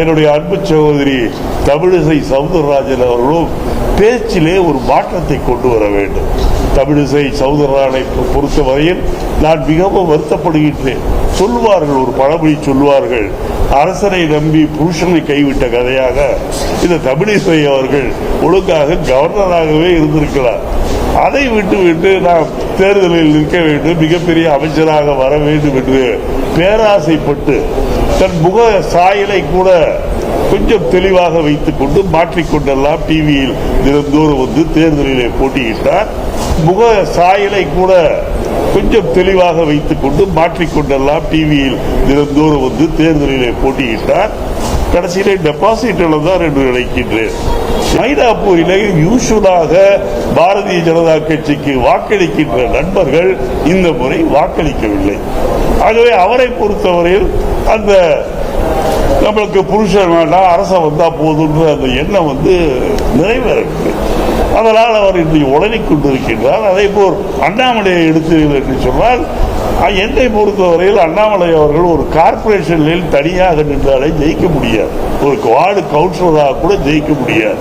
என்னுடைய அன்பு சகோதரி தமிழிசை சவுந்தரராஜன் அவர்களும் பேச்சிலே ஒரு மாற்றத்தை கொண்டு வர வேண்டும். தமிழிசை சவுந்தரராஜனை பொறுத்தவரையில் நான் மிகவும் வருத்தப்படுகின்றேன். சொல்லுவார்கள் ஒரு பழமொழி சொல்லுவார்கள் அரசனை நம்பி புருஷனை கைவிட்ட கதையாக இந்த தமிழிசை அவர்கள் ஒழுங்காக கவர்னராகவே இருந்திருக்கிறார் அதை விட்டு விட்டு நாம் தேர்தலில் நிற்க வேண்டும் மிகப்பெரிய அமைச்சராக வர வேண்டும் என்று பேராசைப்பட்டு தன் முக சாயலை கூட கொஞ்சம் தெளிவாக வைத்துக் கொண்டு மாற்றிக்கொண்டெல்லாம் டிவியில் தினந்தோறும் வந்து தேர்தலிலே போட்டியிட்டார். முக சாயலை கூட கொஞ்சம் தெளிவாக வைத்துக் கொண்டு மாற்றிக்கொண்டெல்லாம் டிவியில் தினந்தோறும் வந்து தேர்தலிலே போட்டியிட்டார். கடைசியிலே டெபாசிட் இழந்தார் என்று நினைக்கின்றேன். மயிலாப்பூரிலே யூஷுவலாக பாரதிய ஜனதா கட்சிக்கு வாக்களிக்கின்ற நண்பர்கள் இந்த முறை வாக்களிக்கவில்லை. ஆகவே அவரை பொறுத்தவரையில் அந்த நம்மளுக்கு புருஷன் வேண்டாம் அரச வந்தா போதுன்ற அந்த எண்ணம் வந்து நிறைவேறது அதனால் அவர் இன்றைக்கு உடனிக் கொண்டிருக்கின்றார் அதே போல் அண்ணாமலையை எடுத்தீர்கள் என்று சொன்னால் என்னை பொறுத்தவரையில் அண்ணாமலை அவர்கள் ஒரு கார்பரேஷனில் தனியாக நின்றாலே ஜெயிக்க முடியாது. ஒரு வார்டு கவுன்சிலராக கூட ஜெயிக்க முடியாது.